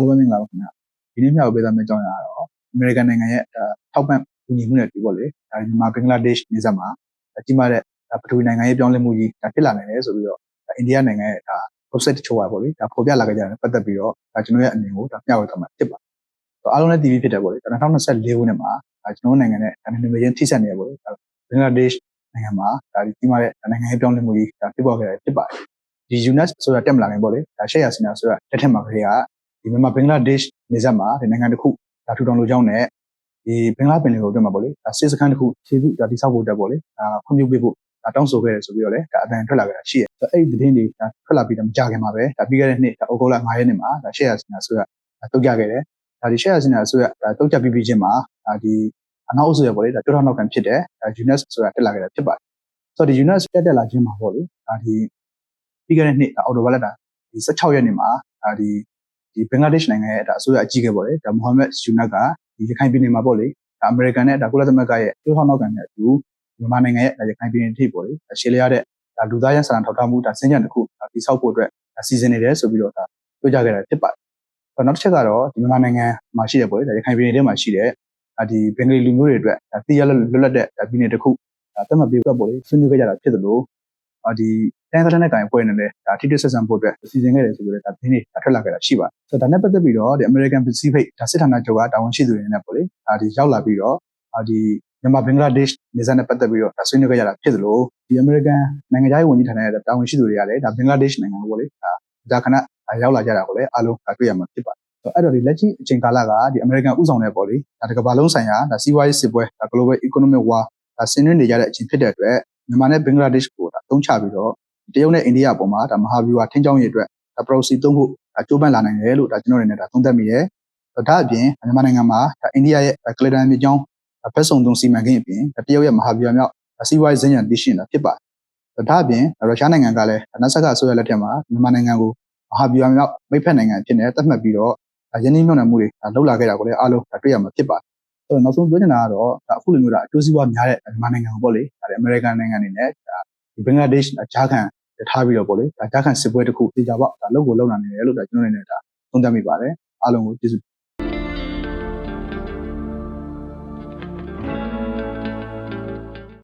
အားလုံးပဲမင်္ဂလာပါခင်ဗျာဒီနေ့မျှဝေပေးသွားမယ့်အကြောင်းအရာကတော့အမေရိကန်နိုင်ငံရဲ့ဒါထောက်ပံ့ကူညီမှုနဲ့တူပေါ့လေဒါမြန်မာဘင်္ဂလားဒေ့ရှ်နေဆက်မှာဒါကြီးမားတဲ့ဒါပထဝီနိုင်ငံရဲ့ပြောင်းလဲမှုကြီးဒါဖြစ်လာနိုင်တယ်ဆိုပြီးတော့ဒါအိန္ဒိယနိုင်ငံရဲ့ဒါ website တချို့ပါပေါ့လေဒါဖော်ပြလာကြကြတယ်ပတ်သက်ပြီးတော့ဒါကျွန်တော်ရဲ့အမြင်ကိုဒါမျှဝေသွားမှာဖြစ်ပါတယ်ဆိုတော့အားလုံးလည်း TV ဖြစ်တယ်ပေါ့လေဒါ2024ခုနှစ်မှာဒါကျွန်တော်နိုင်ငံနဲ့ဒါနာမည်ချင်းထိစပ်နေရပေါ့လေဒါဘင်္ဂလားဒေ့ရှ်နိုင်ငံမှာဒါဒီကြီးမားတဲ့နိုင်ငံရဲ့ပြောင်းလဲမှုကြီးဒါဖြစ်ပေါ်ခဲ့တာဖြစ်ပါတယ်ဒီ UNES ဆိုတာတက်မလာခင်ပေါ့လေဒါရှေ့ရစင်နာဆိုတာတက်ထက်မှာခရေက ဒီမြန်မာဘင်္ဂလားဒေ့ရှ်နေဆက်မှာဒီနိုင်ငံတစ်ခုဒါထူထောင်လိုကြောင်းနဲ့ဒီဘင်္ဂလားပင်လယ်ကိုအတွင်းမှာပေါ့လေဒါစစ်စခန်းတစ်ခုခြေပြုဒါတိဆောက်ဖို့တက်ပေါ့လေဒါခွင့်ပြုပေးဖို့ဒါတောင်းဆိုခဲ့တယ်ဆိုပြီးတော့လည်းဒါအတန်ထွက်လာကြတာရှိတယ်ဆိုတော့အဲ့ဒီသတင်းတွေဒါထွက်လာပြီးတော့မကြခင်မှာပဲဒါပြီးခဲ့တဲ့နှစ်ဒါဩဂုတ်လ9ရက်နေ့မှာဒါရှေ့ရစင်နာဆိုတာဒါတုတ်ကြခဲ့တယ်ဒါဒီရှေ့ရစင်နာဆိုတာဒါတုတ်ကြပြီးပြီးချင်းမှာဒါဒီအနောက်အစိုးရပေါ့လေဒါကြောထောက်နောက်ခံဖြစ်တဲ့ဒါ UNES ဆိုတာတက်လာခဲ့တာဖြစ်ပါတယ်ဆိုတော့ဒီ UNES တက်တက်လာခြင်းမှာပေါ့လေဒါဒီပြီးခဲ့တဲ့နှစ်အော်တိုဘာလတာဒီ16ရက်နေ့မှာဒါဒီ ဒီဘင်္ဂလားဒေ့ရှ်နိုင်ငံရဲ့ဒါအစိုးရအကြီးအကဲပေါ့လေဒါမိုဟာမက်ယူနတ်ကဒီရခိုင်ပြည်နယ်မှာပေါ့လေဒါအမေရိကန်နဲ့ဒါကုလသမဂ္ဂရဲ့တိုးထောက်နောက်ကန်တဲ့အတူမြန်မာနိုင်ငံရဲ့ဒါရခိုင်ပြည်နယ်ထိပေါ့လေရှေ့လျရတဲ့ဒါလူသားရန်စာနာထောက်ထားမှုဒါစင်ကြံတစ်ခုဒါတိဆောက်ဖို့အတွက်ဒါစီစဉ်နေတယ်ဆိုပြီးတော့ဒါပြောကြခဲ့တာဖြစ်ပါတယ်နောက်တစ်ချက်ကတော့ဒီမြန်မာနိုင်ငံမှာရှိတယ်ပေါ့လေဒါရခိုင်ပြည်နယ်ထဲမှာရှိတဲ့ဒါဒီဘင်္ဂလီလူမျိုးတွေအတွက်ဒါတည်ရလွတ်လပ်တဲ့ဒါပြည်နယ်တစ်ခုဒါသတ်မှတ်ပြီးတော့ပေါ့လေဆွေးနွေးခဲ့ကြတာဖြစ်သလိုဒီ တိုင်းသတ္တနဲ့ကင်ပွဲနေလဲဒါထိတွေ့ဆက်ဆံဖို့အတွက်စီစဉ်ခဲ့တယ်ဆိုပြီးတော့ဒါသတင်းတွေထွက်လာခဲ့တာရှိပါတယ်ဆိုတော့ဒါနဲ့ပတ်သက်ပြီးတော့ဒီ American Pacific ဒါစစ်ဌာနချုပ်ကတာဝန်ရှိသူတွေနဲ့ပေါ့လေဒါဒီရောက်လာပြီးတော့ဒီမြန်မာဘင်္ဂလားဒေ့ရှ်နေဆက်နဲ့ပတ်သက်ပြီးတော့ဒါဆွေးနွေးခဲ့ကြတာဖြစ်သလိုဒီ American နိုင်ငံသားရေးဝန်ကြီးဌာနရဲ့တာဝန်ရှိသူတွေကလည်းဒါဘင်္ဂလားဒေ့ရှ်နိုင်ငံကိုပေါ့လေဒါဒါခဏရောက်လာကြတာကိုလည်းအားလုံးတွေ့ရမှာဖြစ်ပါတယ်အဲ့တော့ဒီလက်ရှိအချိန်ကာလကဒီ American ဥဆောင်တဲ့ပေါ့လေဒါတကဘာလုံးဆိုင်ရာဒါစီးပွားရေးစစ်ပွဲဒါ global economic war ဒါဆင်းနှင်းနေကြတဲ့အချိန်ဖြစ်တဲ့အတွက်မြန်မာနဲ့ဘင်္ဂလားဒေ့ရှ်ကိုဒါတုံးချပြီးတော့ တရုတ်နဲ့အိန္ဒိယအပေါ်မှာဒါမဟာဗျူဟာထင်းချောင်းရေးအတွက်ဒါ proxy သုံးဖို့ဒါကြိုးပမ်းလာနိုင်တယ်လို့ဒါကျွန်တော်တို့အနေနဲ့ဒါသုံးသပ်မိတယ်။ဒါအပြင်မြန်မာနိုင်ငံမှာဒါအိန္ဒိယရဲ့ကလဒန်မြေကျောင်းဖက်ဆောင်သုံးစီမံကိန်းအပြင်တရုတ်ရဲ့မဟာဗျူဟာမြောက်စီးပွားရေးဇင်းရံတည်ရှိနေတာဖြစ်ပါတယ်။ဒါအပြင်ရုရှားနိုင်ငံကလည်းနတ်ဆက်ကအစိုးရလက်ထက်မှာမြန်မာနိုင်ငံကိုမဟာဗျူဟာမြောက်မိတ်ဖက်နိုင်ငံဖြစ်နေသတ်မှတ်ပြီးတော့ယင်းနှိမ့်မြုံနယ်မှုတွေလှုပ်လာခဲ့တာကိုလည်းအားလုံးတွေ့ရမှာဖြစ်ပါတယ်။အဲ့တော့နောက်ဆုံးပြောချင်တာကတော့ဒါအခုလိုမျိုးဒါအကျိုးစီးပွားများတဲ့မြန်မာနိုင်ငံကိုပေါ့လေဒါအမေရိကန်နိုင်ငံအနေနဲ့ဒါဒီဘင်္ဂလားဒေ့ရှ်ဂျာခံ ထားပြီးတော့ပေါ့လေဒါဂျာခံစစ်ပွဲတစ်ခုတေချာပေါ့ဒါလုပ်ကိုလုပ်နိုင်တယ်လို့ဒါကျွန်တော်အနေနဲ့ဒါသုံးသပ်မိပါတယ်အားလုံးကိုကျေးဇူး